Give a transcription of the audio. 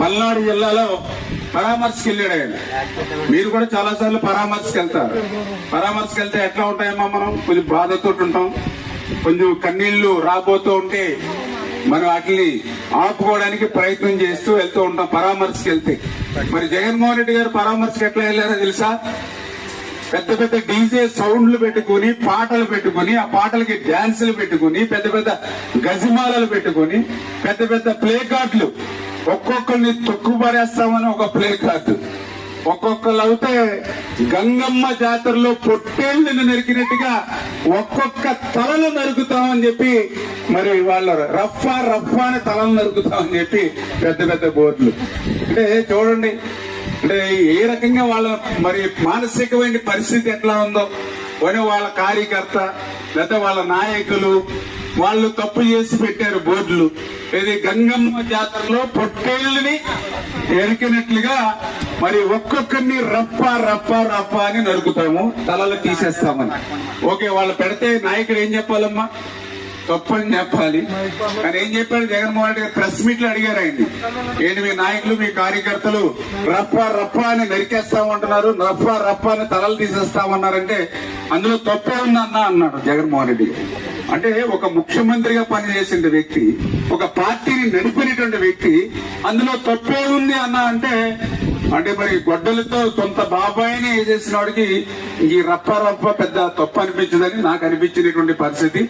పల్నాడు జిల్లాలో పరామర్శకి వెళ్ళాడు ఆయన. మీరు కూడా చాలా సార్లు పరామర్శకి వెళ్తారు పరామర్శకి వెళ్తే ఎట్లా ఉంటాయమ్మా మనం? కొంచెం బాధతో ఉంటాం. కొంచెం కన్నీళ్ళు రాబోతూ ఉంటే మనం వాటిని ఆపుకోవడానికి ప్రయత్నం చేస్తూ వెళ్తూ ఉంటాం పరామర్శకి వెళ్తే మరి జగన్మోహన్ రెడ్డి గారు పరామర్శకి ఎట్లా వెళ్ళారో తెలుసా? పెద్ద పెద్ద డీజే సౌండ్లు పెట్టుకుని పాటలు పెట్టుకుని ఆ పాటలకి డాన్సులు పెట్టుకుని పెద్ద పెద్ద గజమాలలు పెట్టుకుని పెద్ద పెద్ద ప్లే కార్డులు. ఒక్కొక్కరిని తొక్కుపడేస్తామని ఒక ప్లే కార్డు. ఒక్కొక్కరు అవుతే గంగమ్మ జాతరలో పొట్టేళ్ళని నరికినట్టుగా ఒక్కొక్క తలలు నరుకుతామని చెప్పి మరి వాళ్ళ రఫ్ఫా రఫ్ఫా అని తలలు నరుకుతామని చెప్పి పెద్ద పెద్ద బోర్డులు. అంటే చూడండి. అంటే ఏ రకంగా వాళ్ళ మరి మానసికమైన పరిస్థితి ఎట్లా ఉందో? పోనీ వాళ్ళ కార్యకర్త లేదా వాళ్ళ నాయకులు వాళ్ళు తప్పు చేసి పెట్టారు బోర్డులు. ఇది గంగమ్మ జాతరలో పొట్టేళ్ళని ఎరికినట్లుగా మరి ఒక్కొక్కరిని రప్ప రప్ప రప్ప అని నరుకుతాము. తలలు తీసేస్తామని. ఓకే వాళ్ళు పెడితే నాయకుడు ఏం చెప్పాలమ్మా? తప్పని అని చెప్పాలి. కానీ ఏం చెప్పాడు జగన్మోహన్ రెడ్డి గారు? ప్రెస్ మీట్లు అడిగారు ఆయన్ని. ఏంటి మీ నాయకులు మీ కార్యకర్తలు రప్ప రప్ప అని నరికేస్తామంటున్నారు రప్ప రప్ప అని తలలు తీసేస్తామన్నారంటే అందులో తప్పే ఉందన్నా అన్నాడు జగన్మోహన్ రెడ్డి అంటే ఒక ముఖ్యమంత్రిగా పనిచేసిన వ్యక్తి ఒక పార్టీని నడిపినటువంటి వ్యక్తి అందులో తప్పే ఉంది అన్న అంటే అంటే మరి గొడ్డలతో సొంత బాబాయిని చేసిన వాడికి ఈ రప్ప రప్ప పెద్ద తప్పు అనిపించదని నాకు అనిపించినటువంటి పరిస్థితి.